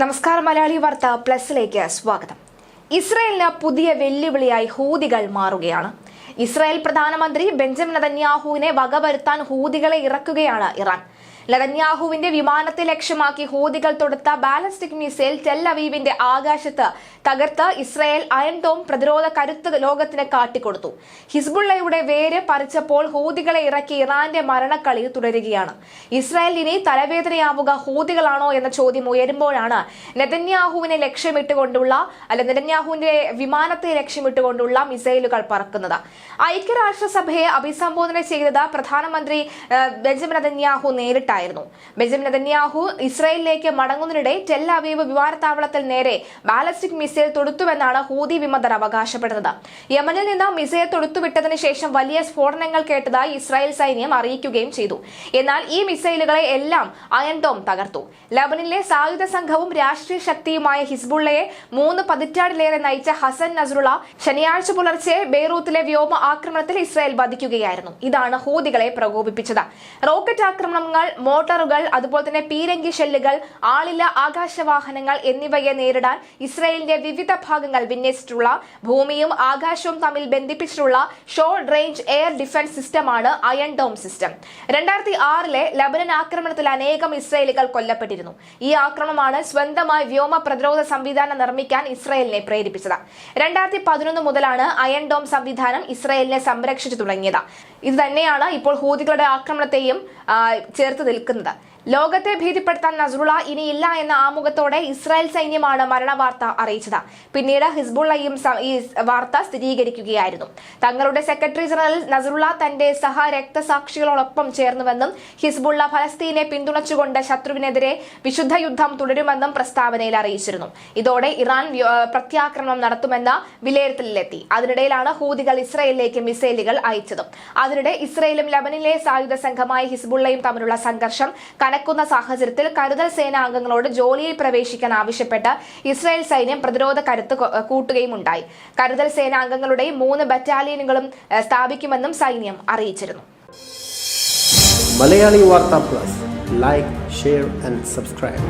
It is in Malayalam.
നമസ്കാരം മലയാളി വാർത്ത പ്ലസിലേക്ക് സ്വാഗതം. ഇസ്രയേലിന് പുതിയ വെല്ലുവിളിയായി ഹൂതികൾ മാറുകയാണ്. ഇസ്രായേൽ പ്രധാനമന്ത്രി ബെഞ്ചമിൻ നെതന്യാഹുവിനെ വകവരുത്താൻ ഹൂതികളെ ഇറക്കുകയാണ് ഇറാൻ. നെതന്യാഹുവിന്റെ വിമാനത്തെ ലക്ഷ്യമാക്കി ഹൂതികൾ തൊടുത്ത ബാലസ്റ്റിക് മിസൈൽ ടെൽ അവീവിന്റെ ആകാശത്ത് തകർത്ത് ഇസ്രായേൽ അയൺ ഡോം പ്രതിരോധ കരുത്ത് ലോകത്തിന് കാട്ടിക്കൊടുത്തു. ഹിസ്ബുള്ളയുടെ വേര് പറിച്ചപ്പോൾ ഹൂതികളെ ഇറക്കി ഇറാന്റെ മരണക്കളി തുടരുകയാണ്. ഇസ്രായേൽ ഇനി തലവേദനയാവുക ഹൂതികളാണോ എന്ന ചോദ്യം ഉയരുമ്പോഴാണ് നെതന്യാഹുവിനെ ലക്ഷ്യമിട്ടുകൊണ്ടുള്ള അല്ല നെതന്യാഹുവിന്റെ വിമാനത്തെ ലക്ഷ്യമിട്ടുകൊണ്ടുള്ള മിസൈലുകൾ പറക്കുന്നത്. ഐക്യരാഷ്ട്രസഭയെ അഭിസംബോധന ചെയ്തത് പ്രധാനമന്ത്രി ബെഞ്ചമിൻ നെതന്യാഹു നേരിട്ടായിരുന്നു ബെഞ്ചമിൻ നെതന്യാഹു ഇസ്രയേലിലേക്ക് മടങ്ങുന്നതിനിടെ ടെൽ അവീവ് വിമാനത്താവളത്തിൽ നേരെ ബാലസ്റ്റിക് മിസൈൽ തൊടുത്തുവെന്നാണ് ഹൂതി വിമതർ അവകാശപ്പെടുന്നത്. യമനിൽ നിന്ന് മിസൈൽ തൊടുത്തുവിട്ടതിന് ശേഷം വലിയ സ്ഫോടനങ്ങൾ കേട്ടതായി ഇസ്രായേൽ സൈന്യം അറിയിക്കുകയും ചെയ്തു. എന്നാൽ ഈ മിസൈലുകളെ എല്ലാം അയൻഡോം തകർത്തു. ലബനിലെ സായുധ സംഘവും രാഷ്ട്രീയ ശക്തിയുമായ ഹിസ്ബുള്ളയെ മൂന്ന് പതിറ്റാണ്ടിലേറെ നയിച്ച ഹസൻ നസറുള ശനിയാഴ്ച പുലർച്ചെ ബെയ്റൂത്തിലെ വ്യോമ ആക്രമണത്തിൽ ഇസ്രായേൽ വധിക്കുകയായിരുന്നു. ഇതാണ് ഹൂതികളെ പ്രകോപിപ്പിച്ചത്. റോക്കറ്റ് ആക്രമണങ്ങൾ മോട്ടോറുകൾ അതുപോലെ തന്നെ പീരങ്കി ഷെല്ലുകൾ ആളില്ല ആകാശവാഹനങ്ങൾ എന്നിവയെ നേരിടാൻ ഇസ്രായേലിന്റെ വിവിധ ഭാഗങ്ങൾ വിന്യസിച്ചിട്ടുള്ള ഭൂമിയും ആകാശവും തമ്മിൽ ബന്ധിപ്പിച്ചിട്ടുള്ള ഷോർട്ട് റേഞ്ച് എയർ ഡിഫൻസ് സിസ്റ്റമാണ് അയൺ ഡോം സിസ്റ്റം. രണ്ടായിരത്തി ആറിലെ ലബനൻ ആക്രമണത്തിൽ അനേകം ഇസ്രയേലുകൾ കൊല്ലപ്പെട്ടിരുന്നു. ഈ ആക്രമണമാണ് സ്വന്തമായി വ്യോമ പ്രതിരോധ സംവിധാനം നിർമ്മിക്കാൻ ഇസ്രയേലിനെ പ്രേരിപ്പിച്ചത്. രണ്ടായിരത്തി പതിനൊന്ന് മുതലാണ് അയൺ ഡോം സംവിധാനം ഇസ്രയേലിനെ സംരക്ഷിച്ചു തുടങ്ങിയത്. ഇത് തന്നെയാണ് ഇപ്പോൾ ഹൂതികളുടെ ആക്രമണത്തെയും ചേർത്തതിൽ നിൽക്കുന്നത് ലോകത്തെ ഭീതിപ്പെടുത്താൻ നസ്രുള്ള ഇനിയില്ല എന്ന ആമുഖത്തോടെ ഇസ്രായേൽ സൈന്യമാണ് മരണവാർത്ത അറിയിച്ചത്. പിന്നീട് ഹിസ്ബുള്ളയും ഈ വാർത്ത സ്ഥിരീകരിക്കുകയായിരുന്നു. തങ്ങളുടെ സെക്രട്ടറി ജനറൽ നസ്രുള്ള തന്റെ സഹ രക്തസാക്ഷികളോടൊപ്പം ചേർന്നുവെന്നും ഹിസ്ബുള്ള ഫലസ്തീനെ പിന്തുണച്ചുകൊണ്ട് ശത്രുവിനെതിരെ വിശുദ്ധ യുദ്ധം തുടരുമെന്നും പ്രസ്താവനയിൽ അറിയിച്ചിരുന്നു. ഇതോടെ ഇറാൻ പ്രത്യാക്രമണം നടത്തുമെന്ന വിലയിരുത്തലിലെത്തി. അതിനിടയിലാണ് ഹൂതികൾ ഇസ്രയേലിലേക്ക് മിസൈലുകൾ അയച്ചത്. അതിനിടെ ഇസ്രയേലും ലബനിലെ സായുധ സംഘമായ ഹിസ്ബുള്ളയും തമ്മിലുള്ള സംഘർഷം കനക്കുന്ന സാഹചര്യത്തിൽ കരുതൽ സേനാംഗങ്ങളോട് ജോലിയിൽ പ്രവേശിക്കാൻ ആവശ്യപ്പെട്ട് ഇസ്രായേൽ സൈന്യം പ്രതിരോധ കരുത്ത് കൂട്ടുകയും ഉണ്ടായി. കരുതൽ സേനാംഗങ്ങളുടെ മൂന്ന് ബറ്റാലിയനുകളും സ്ഥാപിക്കുമെന്നും സൈന്യം അറിയിച്ചിരുന്നു. Malayali Vartha plus. Like share and subscribe